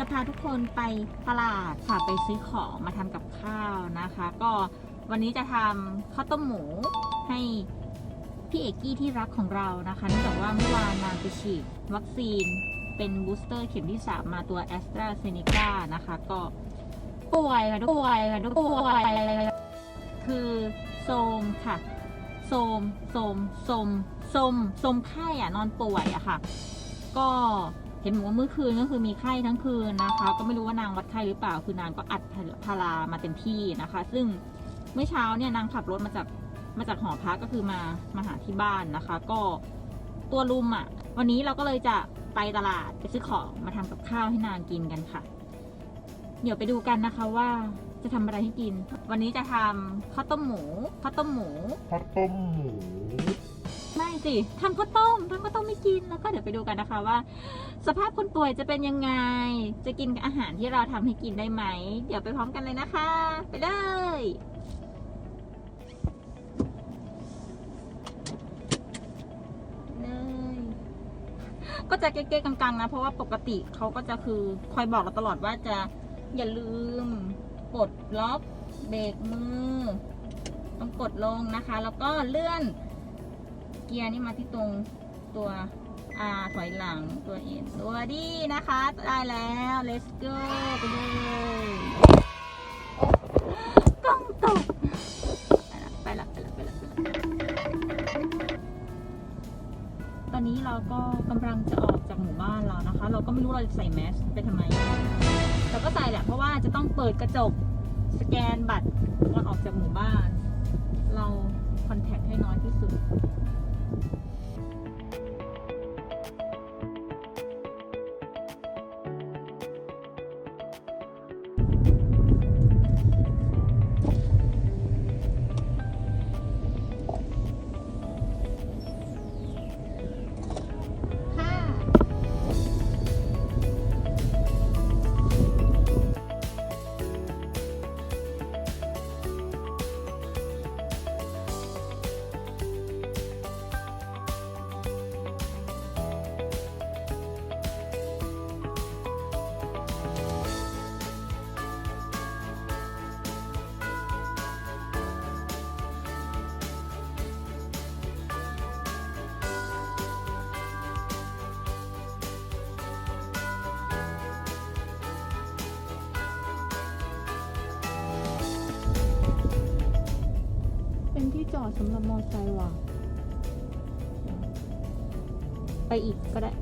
จะพาทุกคนไปตลาดค่ะไปซื้อของมาทำกับข้าวนะคะ ก็วันนี้จะทำข้าวต้มหมูให้พี่เอกกี้ที่รักของเรานะคะเนื่องจากว่าเมื่อวานนางไปฉีดวัคซีนเป็นบูสเตอร์เข็มที่ 3 มาตัวแอสตราเซเนกานะคะ ก็ป่วยค่ะป่วยค่ะป่วยคือโซมค่ะโซมโซมโซมโซมโซมไข้อะนอนป่วยอะค่ะ ก็ เห็นบอกว่าเมื่อคืนก็คือมีไข้ทั้งคืนนะคะ ก็ไม่รู้ว่านางวัดไข้หรือเปล่า คือนางก็อัดพารามาเต็มที่นะคะ ซึ่งเมื่อเช้าเนี่ยนางขับรถมาจากมาจากหอพักก็คือมามาหาที่บ้านนะคะ ก็ตัวลุมอะวันนี้เราก็เลยจะไปตลาดไปซื้อของมาทำกับข้าวให้นางกินกันค่ะ เดี๋ยวไปดูกันนะคะว่าจะทำอะไรให้กิน วันนี้จะทำข้าวต้มหมูข้าวต้มหมูข้าวต้มหมู ไม่สิทำข้าวต้มทำข้าวต้มไม่ ก็เดี๋ยวไปดูกันนะคะว่า สภาพคนป่วยจะเป็นยังไง จะกินอาหารที่เราทำให้กินได้ไหม เดี๋ยวไปพร้อมกันเลยนะคะ ไปเลยเลยก็จะเก๊ๆกังๆนะ เพราะว่าปกติเขาก็จะคือคอยบอกเราตลอดว่าจะอย่าลืมกดล็อกเบรกมือ ต้องกดลงนะคะ แล้วก็เลื่อนเกียร์นี่มาที่ตรงตัว R ถอยหลังตัวเอ็นตัวดี นะคะ ได้แล้ว let's go ไปเลยกล้องตกไปละไปละไปละไปละตอนนี้เราก็กำลังจะออกจากหมู่บ้านเรานะคะ เราก็ไม่รู้เราจะใส่แมสไปทำไม เราก็ใส่แหละเพราะว่าจะต้องเปิดกระจกสแกนบัตรก่อนออกจากหมู่บ้าน เราคอนแทคให้น้อยที่สุด อดสำหรับมอเตอร์ไซค์ว่ะ ไปอีกก็ได้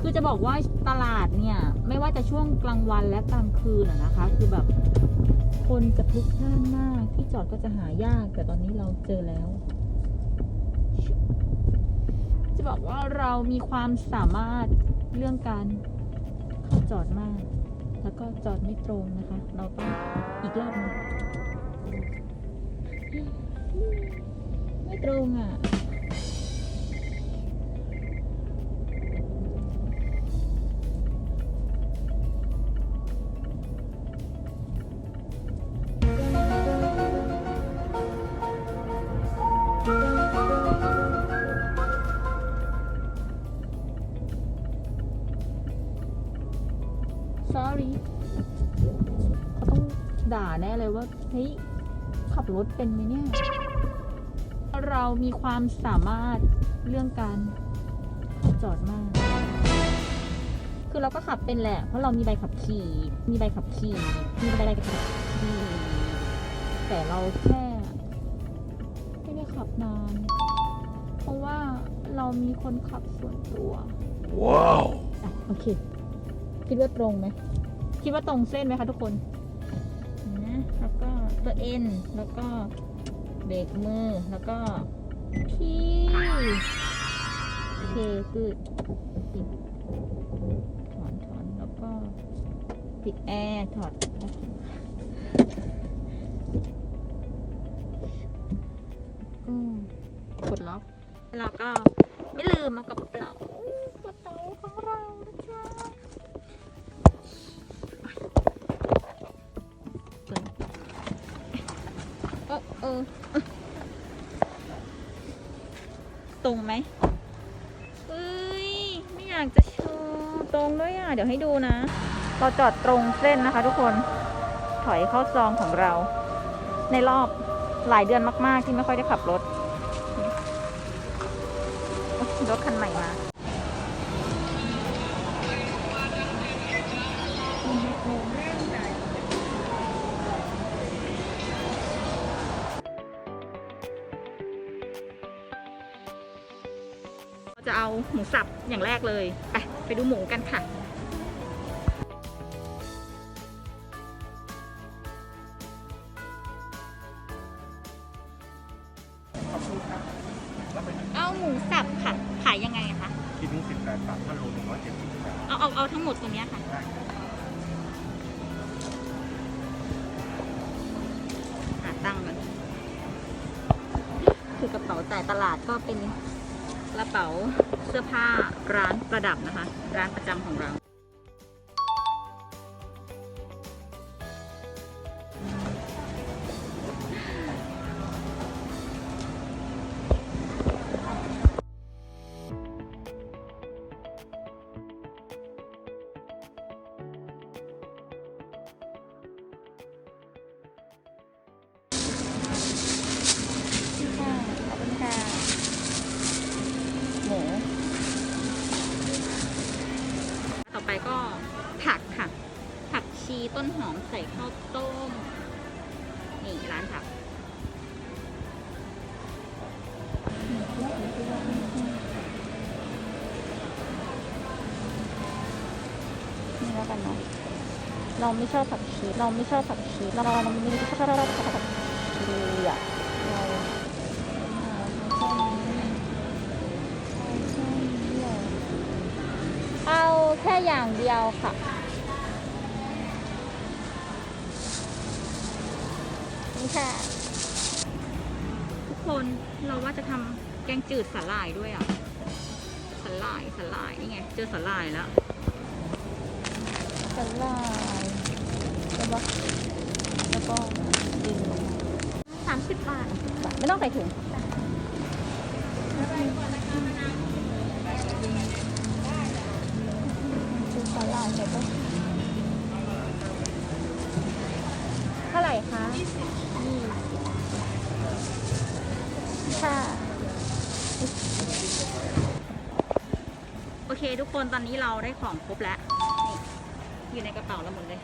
คือจะบอกว่าตลาดเนี่ย ไม่ว่าจะช่วงกลางวันและกลางคืนนะคะ คือแบบ คนจะพลุกพล่านมาก ที่จอดก็จะหายาก แต่ตอนนี้เราเจอแล้ว จะบอกว่าเรามีความสามารถเรื่องการเข้าจอดมาก แล้วก็จอดไม่ตรงนะคะ เราต้องอีกรอบหนึง ตรงอะ sorry เขาต้องด่าแน่เลยว่าเฮ้ยขับรถเป็นไหมเนี่ย มีความสามารถเรื่องการขับจอดมาก คือเราก็ขับเป็นแหละ เพราะเรามีใบขับขี่ มีใบขับขี่ มีใบใบขับขี่ แต่เราแค่ไม่ได้ขับนาน เพราะว่าเรามีคนขับส่วนตัว ว้าวโอเค คิดว่าตรงไหม คิดว่าตรงเส้นไหมคะทุกคนนะแล้วก็ตัวเอ็น แล้วก็เบรกมือ แล้วก็ พี่โอเคคือปิดถอนถอนแล้วก็ปิดแอร์ถอดก็กดล็อกแล้วก็ไม่ลืมเอากระ นะ เราจอดตรงเส้นนะคะ ทุกคน ถอยเข้าซองของเรา ในรอบหลายเดือนมาก ๆ ที่ไม่ค่อยได้ขับรถ รถคันใหม่มาเราจะเอาหมูสับอย่างแรกเลย ไป ไปดูหมูกันค่ะ ต้นหอมใส่ข้าวต้ม นี่ร้านผักนี่แล้วกันเนาะเราไม่ชอบผักชีเราไม่ชอบผักชีเราเราไม่ชอบผักชีอะเราเอาแค่อย่างเดียวค่ะ ค่ะ ทุกคนเราว่าจะทำแกงจืดสาหร่ายด้วยอะสาหร่ายสาหร่ายนี่ไงเจอสาหร่ายแล้วสลายใช่ปะแล้วก็ดึงลงมาสามสิบบาทบาทไม่ต้องใส่ถุงซื้อสลายใส่ปะเท่าไหร่คะยี่สิบค่ะ โอเคนตอนนี้เราได้ของครบแล้วนี่อยู่ในกระเป๋าเราหมดเลย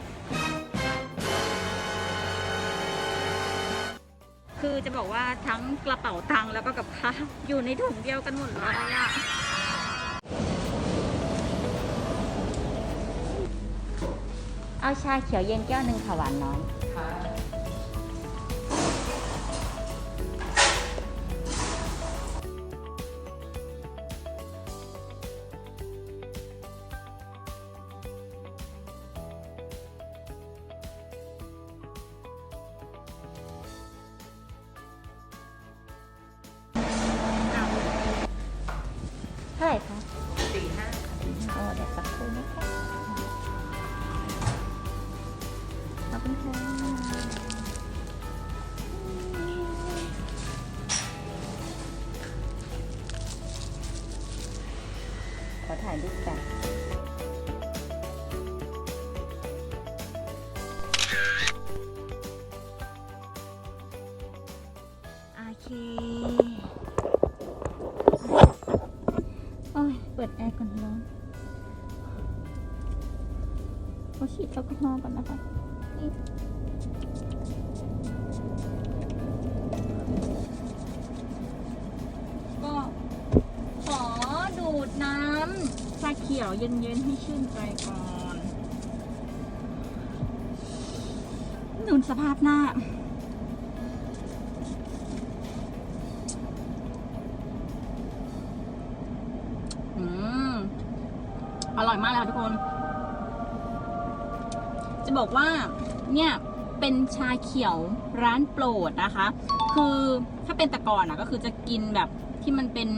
คือจะบอกว่าทั้งกระเป๋าตังค์แล้วก็กับข้าวอยู่ในถุงเดียวกันหมดเลยอะเอาชาเขียวเย็นแก้วหนึ่งค่ะหวานน้อยเท่ ขอฉีดแอลกอฮอก่อนนะคะก็ขอดูดน้ำชาเขียวเย็นๆให้ชื่นใจก่อนดูสภาพหน้า เนี่ยเป็นชาเขียวร้านโปรดนะคะ คือถ้าเป็นต่ก่อนอะก็คือจะกินแบบที่มันเป็น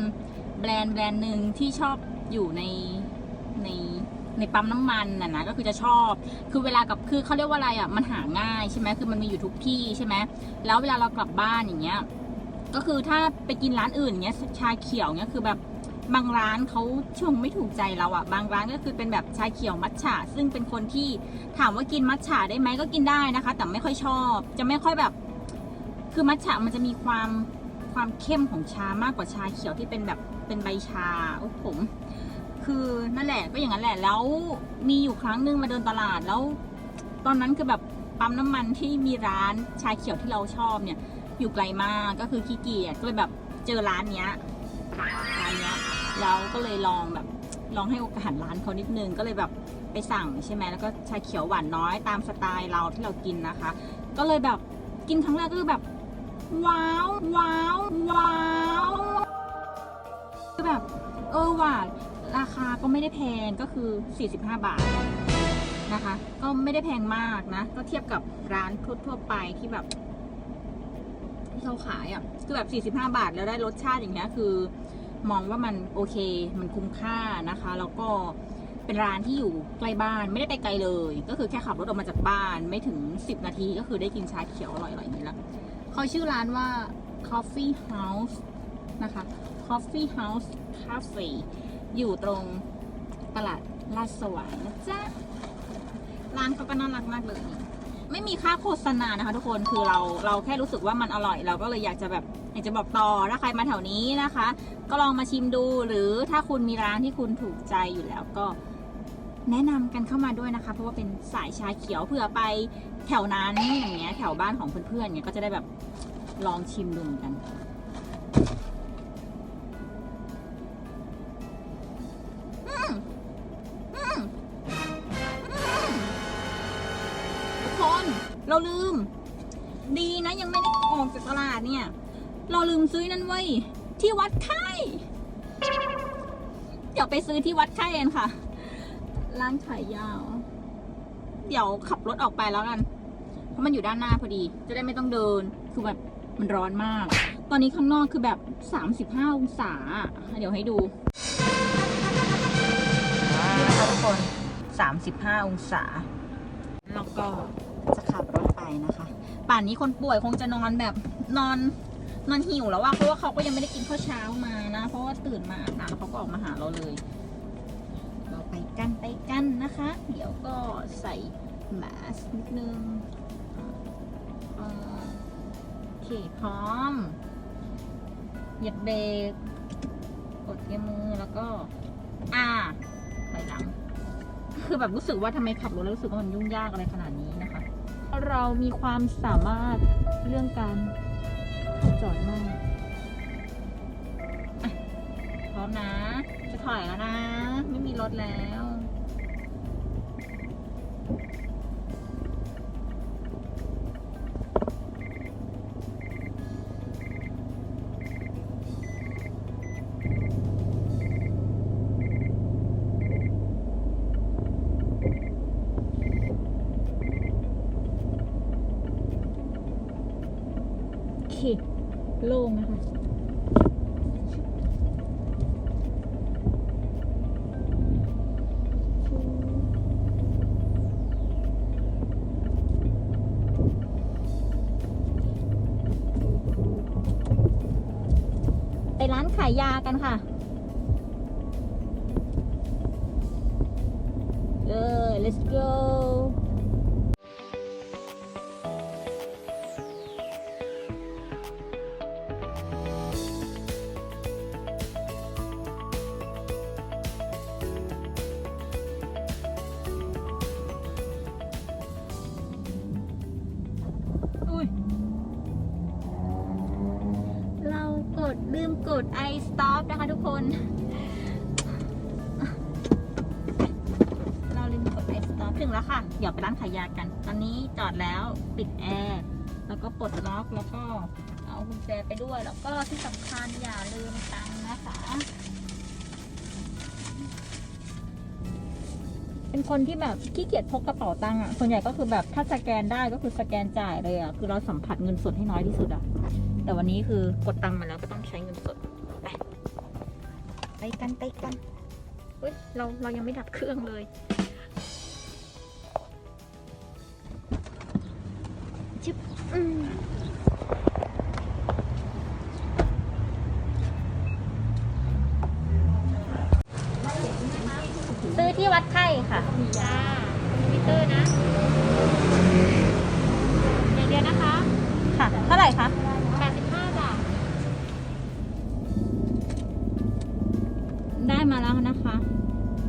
แบรนด์แบรนด์หนึ่งที่ชอบอยู่ในในในปั๊มน้ำมันน่ะนะก็คือจะชอบ คือเวลากับคือเขาเรียกว่าอะไรอะมันหาง่ายใช่ไหมคือมันมีอยู่ทุกที่ใช่ไหมแล้วเวลาเรากลับบ้านอย่างเงี้ย ก็คือถ้าไปกินร้านอื่นอย่างเงี้ยชาเขียวเงี้ยคือแบบ บางร้านเขาชงไม่ถูกใจเราอะบางร้านก็คือเป็นแบบชาเขียวมัทฉะซึ่งเป็นคนที่ถามว่ากินมัทฉะได้ไหมก็กินได้นะคะ แต่ไม่ค่อยชอบ จะไม่ค่อยแบบ คือมัทฉะมันจะมีความความเข้มของชามากกว่าชาเขียวที่เป็นแบบเป็นใบชาโอ้ผมคือนั่นแหละก็อย่างนั้นแหละแล้วมีอยู่ครั้งหนึงมาเดินตลาดแล้ว ตอนนั้นคือแบบปั๊มน้ำมันที่มีร้านชาเขียวที่เราชอบเนี่ย อยู่ไกลมากก็คือขี้เกียจก็เลยแบบเจอร้านเนี้ยร้านเนี้ย แล้วก็เลยลองแบบลองให้โอกาสร้านเขานิดนึงก็เลยแบบไปสั่งใช่ไหมแล้วก็ชาเขียวหวานน้อยตามสไตล์เราที่เรากินนะคะ ก็เลยแบบกินครั้งแรกก็คือแบบ ว้าวว้าวว้าวคือแบบ เออว่าราคาก็ไม่ได้แพงก็คือ 45 บาทนะคะ ก็ไม่ได้แพงมากนะ ก็เทียบกับร้านทั่วไปที่แบบที่เขาขายอะคือแบบ 45 บาทแล้วได้รสชาติอย่างเงี้ยคือ มองว่ามันโอเค มันคุ้มค่านะคะ แล้วก็เป็นร้านที่อยู่ใกล้บ้านไม่ได้ไปไกลเลย ก็คือแค่ขับรถออกมาจากบ้านไม่ถึง 10 นาทีก็คือได้กินชาเขียวอร่อยๆอยนี้ละเขาชื่อร้านว่า Coffee House นะคะ Coffee House Cafe อยู่ตรงตลาดลาดสวายนะจ๊ะ ร้านเขาก็น่ารักมากเลย ไม่มีค่าโฆษณานะคะทุกคนคือเราเราแค่รู้สึกว่ามันอร่อย เราก็เลยอยากจะแบบ อยากจะบอกต่อถ้าใครมาแถวนี้นะคะ ก็ลองมาชิมดูหรือถ้าคุณมีร้านที่คุณถูกใจอยู่แล้วก็แนะนำกันเข้ามาด้วยนะคะ เพราะว่าเป็นสายชาเขียวเผื่อไปแถวนั้นอย่างเงี้ยแถวบ้านของเพื่อนๆเนี่ยก็จะได้แบบลองชิมดูเหมือนกัน ทุกคน เราลืม ดีนะยังไม่ได้ออกจากตลาดเนี่ย เราลืมซื้อนั่นเว้ที่วัดไข่เดี๋ยวไปซื้อที่วัดไข่กันค่ะ ร้านขายยาว เดี๋ยวขับรถออกไปแล้วกัน เพราะมันอยู่ด้านหน้าพอดี จะได้ไม่ต้องเดิน คือแบบมันร้อนมาก ตอนนี้ข้างนอกคือแบบ 35 องศา เดี๋ยวให้ดูนี่นะคะทุกคน 35 องศา แล้วก็จะขับรถไปนะคะ ป่านนี้คนป่วยคงจะนอนแบบนอน นอนหิวแล้วว่าเพราะว่าเขาก็ยังไม่ได้กินข้าวเช้ามานะ เพราะว่าตื่นมาอาบน้ำเขาก็ออกมาหาเราเลย เราไปกันไปกันนะคะ เดี๋ยวก็ใส่แมสนิดนึงโอเคพร้อมเหยียบเบรกกดเกียร์มือแล้วก็อ่าไปหลัง คือแบบรู้สึกว่าทำไมขับรถแล้วรู้สึกว่ามันยุ่งยากอะไรขนาดนี้นะคะ เรามีความสามารถเรื่องการ จอดมากพร้อมนะ จะถอยแล้วนะ ไม่มีรถแล้วโอเค โล่งนะคะไปร้านขายยากันค่ะเออ let's go แล้วค่ะ เดี๋ยวไปร้านขายยากัน ตอนนี้จอดแล้วปิดแอร์ แล้วก็ปลดล็อกแล้วก็เอากุญแจไปด้วย แล้วก็ที่สำคัญอย่าลืมตังค์นะคะ เป็นคนที่แบบขี้เกียจพกกระเป๋าตังค์อะ ส่วนใหญ่ก็คือแบบถ้าสแกนได้ก็คือสแกนจ่ายเลยอะ คือเราสัมผัสเงินสดให้น้อยที่สุดอะ แต่วันนี้คือกดตังค์มาแล้วก็ต้องใช้เงินสด ไปไปกันไปกันเฮ้ยเราเรายังไม่ดับเครื่องเลย ไหร่คะ85บาทได้มาแล้วนะคะ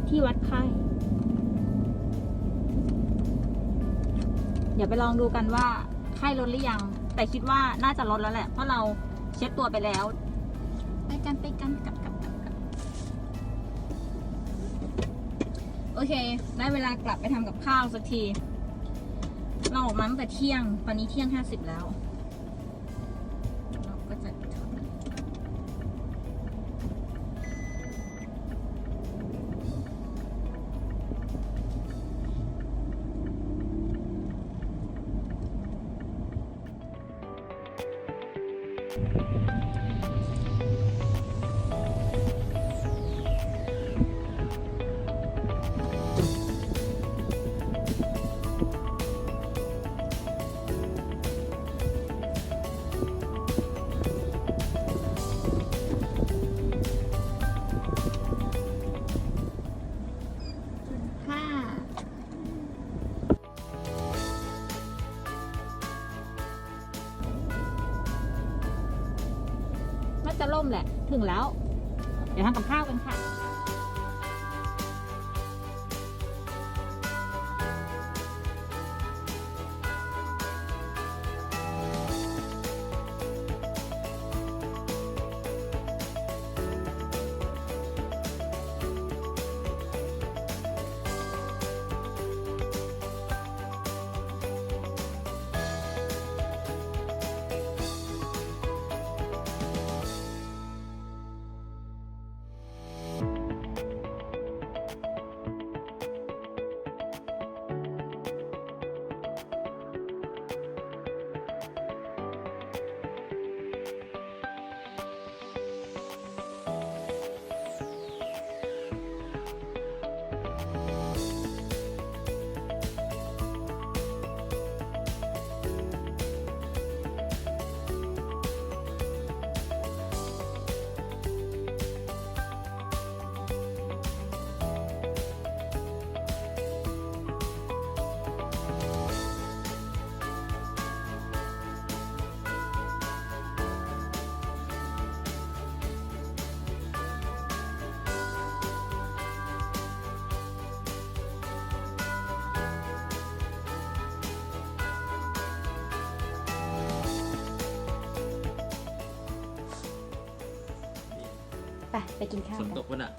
ที่วัดไข้ เดี๋ยวไปลองดูกันว่าไข้ลดหรือยัง แต่คิดว่าน่าจะลดแล้วแหละ เพราะเราเช็ดตัวไปแล้ว ไปกันไปกันกลับกลับกลับกลับโอเค ได้เวลากลับไปทำกับข้าวสักที เราออกมาตั้งแต่เที่ยง ตอนนี้เที่ยงห้าสิบแล้ว น่าจะล่มแหละ ถึงแล้ว เดี๋ยวทำกับข้าวกันค่ะ ไปไปกินข้าวฝนกันตกวะน่ะ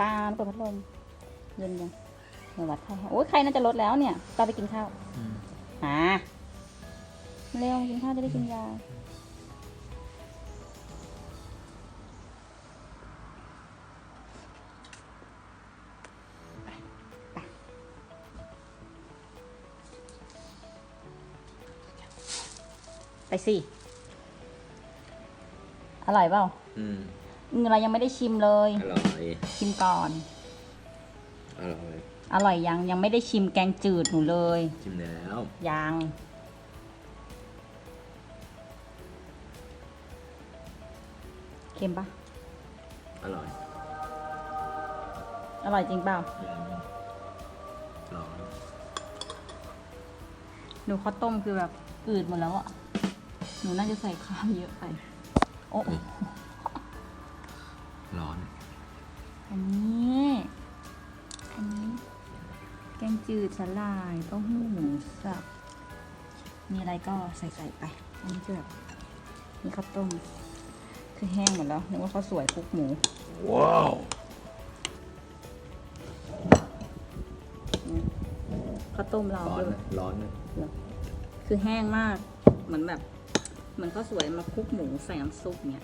ปาเปิดพัดลมเย็นยังในวัดไข้โอ้ยใครน่าจะลดแล้วเนี่ยตาไปกินข้าวหาเร็วกินข้าวจะได้กินยาไปสิ อร่อยเปล่า อืมอืม เรายังไม่ได้ชิมเลย อร่อย ชิมก่อน อร่อย อร่อยยังยังไม่ได้ชิมแกงจืดหนูเลย ชิมแล้ว ยัง เค็มปะอร่อยอร่อยจริงเปล่า อืมร้อนหนูข้าวต้มคือแบบอืดหมดแล้วอะหนูน่าจะใส่ข้าวเยอะไป โอ้ร้อ จืดสลายเต้าหู้หมูสับ มีอะไรก็ใส่ใส่ๆไป อันนี้คือแบบนี่ข้าวต้ม คือแห้งหมดแล้วนึกว่าข้าวสวยคลุกหมู ว้าวข้าวต้มเราร้อนด้วยนะร้อนนะคือแห้งมาก เหมือนแบบ เหมือนข้าวสวยมาคลุกหมูใส่น้ำซุปเนี่ย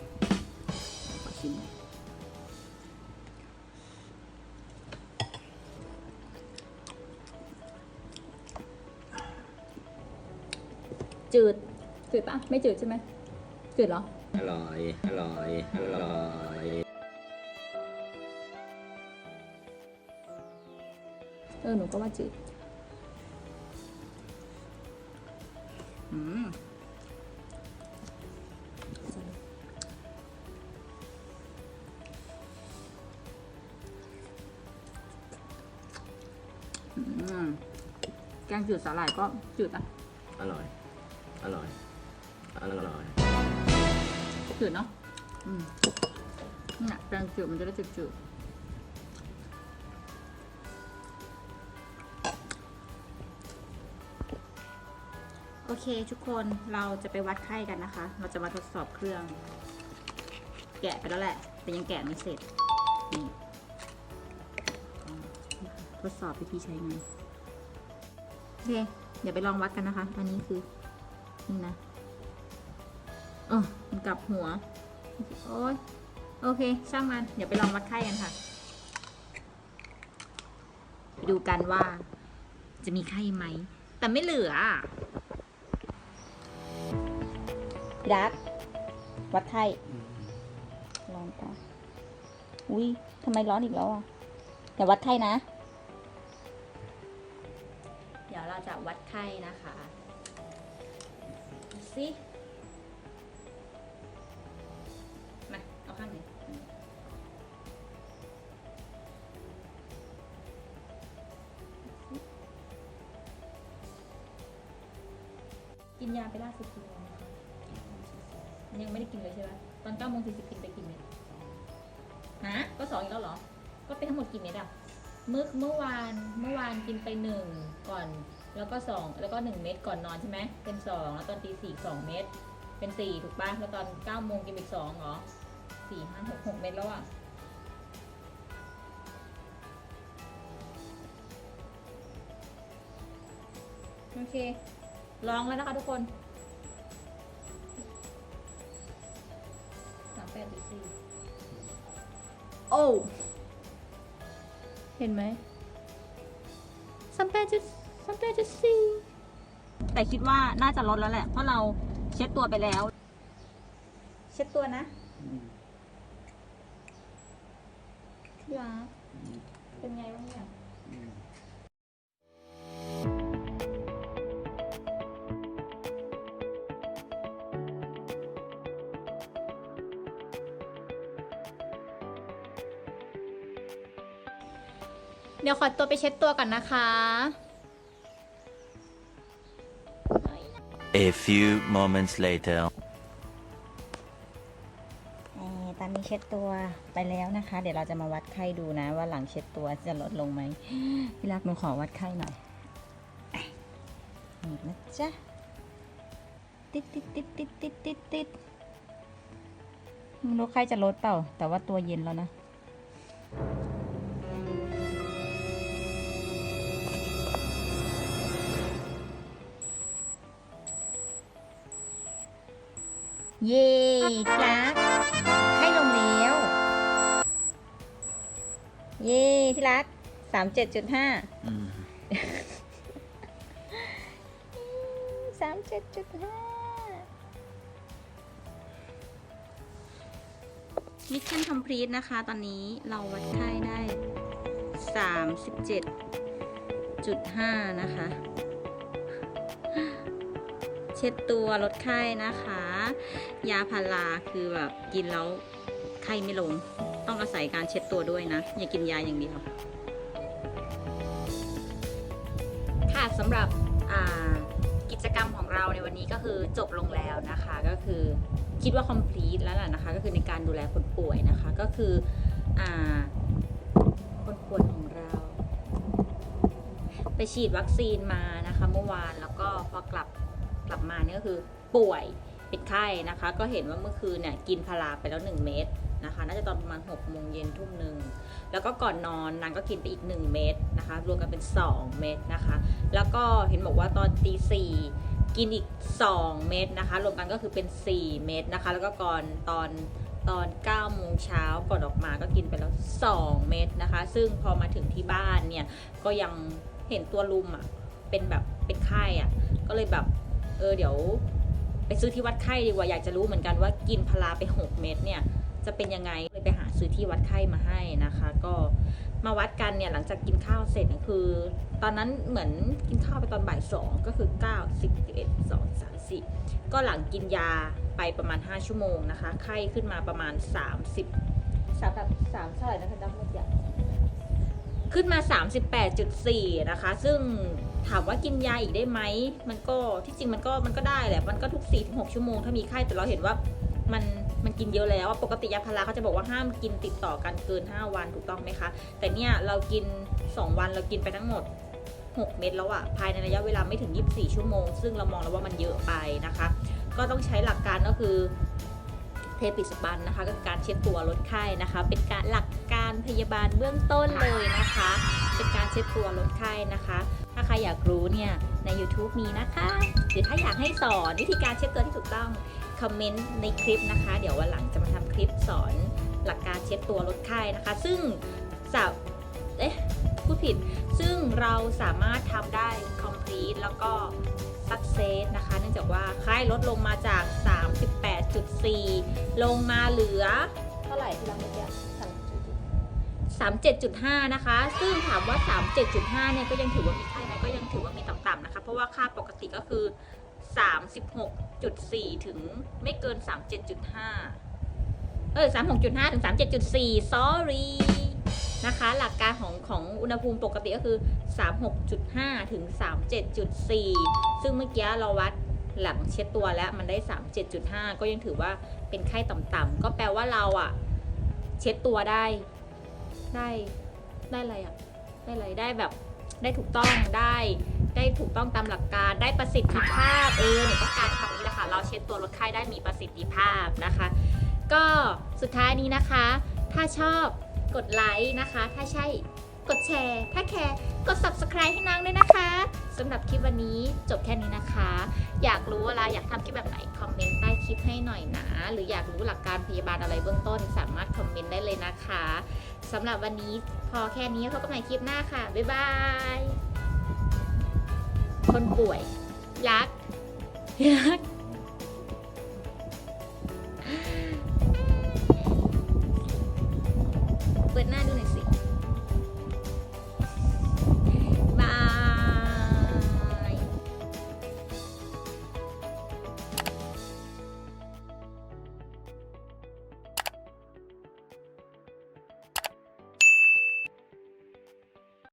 ขอชิมหน่อย จืด จืดปะไม่จืดใช่ไหมจืดเหรอ อร่อย อร่อย อร่อยเออหนูก็ว่าจืดอืมอืมแกงจืดสาหร่ายก็จืดอะ อร่อย อร่อย อร่อยจืดเนาะอืมนี่ะแกงจืดมันจะได้จืดๆโอเคทุกคนเราจะไปวัดไข้กันนะคะ เราจะมาทดสอบเครื่อง แกะไปแล้วแหละ แต่ยังแกะไม่เสร็จนี่ทดสอบวิธีใช้ไงโอเคเดี๋ยวไปลองวัดกันนะคะ อันนี้คือ นี่นะเออมันกลับหัว โอ้ยโอเค ช่างมัน เดี๋ยวไปลองวัดไข้กันค่ะ ดูกันว่า จะมีไข้ไหม แต่ไม่เหลือดักวัดไข้ร้อนปะอุ้ยทำไมร้อนอีกแล้วอะ เดี๋ยววัดไข้นะ กินยาไปล่าสุดกี่โมงนะคะยังไม่ได้กินเลยใช่ไหมตอนเก้าโมงสี่สิบกินไปกี่เม็ดฮะก็สองอีกแล้วเหรอ ก็เป็นทั้งหมดกี่เม็ดอะเมื่อเมื่อวานเมื่อวานกินไปหนึ่งก่อน แล้วก็สองแล้วก็หนึ่งเม็ดก่อนนอนใช่ไหมเป็นสองแล้วตอนตีสี่สองเม็ดเป็นสี่ถูกป่ะแล้วตอนเก้าโมงกินอีกสองเหรอสี่ห้าหกหกเม็ดแล้วอะโอเค ลองแล้วนะคะทุกคนสามแปดจุดสี่โอ้เห็นไหมสามแปดจุดสามแปดจุดสี่แต่คิดว่าน่าจะลดแล้วแหละ เพราะเราเช็ดตัวไปแล้ว เช็ดตัวนะพี่รักเป็นไงบ้างเนี่ย เดี๋ยวขอตัวไปเช็ดตัวก่อนนะคะ A few moments later. ตอนนี้เช็ดตัวไปแล้วนะคะ เดี๋ยวเราจะมาวัดไข้ดูนะ ว่าหลังเช็ดตัวจะลดลงไหม พี่รักหนูขอวัดไข้หน่อยอะนี่นะจ๊ะติดติดติดติดติดติดติดไม่รู้ไข้จะลดเปล่า แต่ว่าตัวเย็นแล้วนะ เย้ครับให้ลงแล้ว เย้ที่รักสามเจ็ดจุดห้าสามเจ็ดจุดห้ามิชชั่นคอมพลีทนะคะ ตอนนี้เราวัดไข้ได้สามสิบเจ็ดจุดห้านะคะ เช็ดตัวลดไข้นะคะ ยาพาราคือแบบกินแล้วไข้ไม่ลง ต้องอาศัยการเช็ดตัวด้วยนะ อย่ากินยาอย่างเดียว ค่ะสำหรับกิจกรรมของเราในวันนี้ก็คือจบลงแล้วนะคะก็คือคิดว่า complete แล้วแหละนะคะก็คือในการดูแลคนป่วยนะคะก็คืออคนป่วยของเรา ไปฉีดวัคซีนมานะคะ เมื่อวานแล้วก็พอกลับ กลับมาเนี่ยก็คือป่วยเป็นไข้นะคะ ก็เห็นว่าเมื่อคืนเนี่ยกินพาราไปแล้ว 1 เม็ดนะคะน่าจะตอนประมาณ6โมงเย็นทุ่มหนึ่งแล้วก็ก่อนนอนนางก็กินไปอีก 1 เม็ดนะคะ รวมกันเป็น 2 เม็ดนะคะ แล้วก็เห็นบอกว่าตอนตีสี่กินอีก 2 เม็ดนะคะ รวมกันก็คือเป็น 4 เม็ดนะคะ แล้วก็ก่อนตอนตอน9โมงเช้าก่อนออกมาก็กินไปแล้ว 2 เม็ดนะคะ ซึ่งพอมาถึงที่บ้านเนี่ยก็ยังเห็นตัวลุมอะเป็นแบบเป็นไข้อะก็เลยแบบ เออเดี๋ยว ไปซื้อที่วัดไข้ดีกว่าอยากจะรู้เหมือนกันว่ากินพาราไป 6 เม็ดเนี่ย จะเป็นยังไงเลยไปหาซื้อที่วัดไข้มาให้นะคะ ก็มาวัดกันเนี่ยหลังจากกินข้าวเสร็จเนี่ยคือ ตอนนั้นเหมือนกินข้าวไปตอนบ่ายสองก็คือ 9 10 11 2 3 4 ก็หลังกินยาไปประมาณ 5 ชั่วโมงนะคะ ไข้ขึ้นมาประมาณ 30 3แบบ3เท่าไหร่นะคะจำไม่ได้ ขึ้นมา 38.4 นะคะ ซึ่งถามว่ากินยาอีกได้ไหม มันก็ที่จริงมันก็มันก็ได้แหละ มันก็ทุก 4-6 ชั่วโมงถ้ามีไข้แต่เราเห็นว่ามันมันกินเยอะแล้วปกติยาพาราเขาจะบอกว่าห้ามกินติดต่อกันเกิน 5 วันถูกต้องไหมคะ แต่เนี่ยเรากิน 2 วันเรากินไปทั้งหมด 6 เม็ดแล้วอะภายในระยะเวลาไม่ถึง 24 ชั่วโมง ซึ่งเรามองแล้วว่ามันเยอะไปนะคะ ก็ต้องใช้หลักการก็คือ เทปิสบันนะคะก็คือการเช็ดตัวลดไข้นะคะ เป็นการหลักการพยาบาลเบื้องต้นเลยนะคะ เป็นการเช็ดตัวลดไข้นะคะ ถ้าใครอยากรู้เนี่ยใน YouTube มีนะคะหรือถ้าอยากให้สอนวิธีการเช็ดตัวที่ถูกต้องคอมเมนต์ในคลิปนะคะ เดี๋ยววันหลังจะมาทำคลิปสอนหลักการเช็ดตัวลดไข้นะคะ ซึ่งสาวเอ๊ะพูดผิดซึ่งเราสามารถทำได้ complete แล้วก็ success นะคะ เนื่องจากว่าไข้ลดลงมาจาก 38.4 ลงมาเหลือ เท่าไหร่ที่เราเมื่อกี้37.5 นะคะ ซึ่งถามว่า 37.5 เนี่ยก็ยังถือว่ามีไข้ไหมก็ยังถือว่ามีต่ำๆนะคะ เพราะว่าค่าปกติก็คือ 36.4 ถึงไม่เกิน 37.5 เออ36.5 ถึง 37.4 sorry นะคะ หลักการของของอุณหภูมิปกติก็คือ 36.5 ถึง 37.4 ซึ่งเมื่อกี้เราวัดหลังเช็ดตัวแล้วมันได้ 37.5 ก็ยังถือว่าเป็นไข้ต่ำๆก็แปลว่าเราอะเช็ดตัวได้ ได้ได้อะไรอะได้อะไรได้แบบได้ถูกต้องได้ได้ถูกต้องตามหลักการได้ประสิทธิภาพเออเนี่ยต้องการคำนี้แหละค่ะเราเช็ดตัวลดไข้ได้มีประสิทธิภาพนะคะ ก็สุดท้ายนี้นะคะ ถ้าชอบ กดไลค์นะคะ ถ้าใช่กดแชร์ ถ้าแคร์กด subscribe ให้นางด้วยนะคะสำหรับคลิปวันนี้จบแค่นี้นะคะ อยากรู้อะไรอยากทำคลิปแบบไหนคอมเมนต์ใต้คลิปให้หน่อยนะ หรืออยากรู้หลักการพยาบาลอะไรเบื้องต้น สามารถคอมเมนต์ได้เลยนะคะสำหรับวันนี้พอแค่นี้พบกันใหม่คลิปหน้าค่ะ บ๊ายบาย คนป่วย รัก รัก เปิ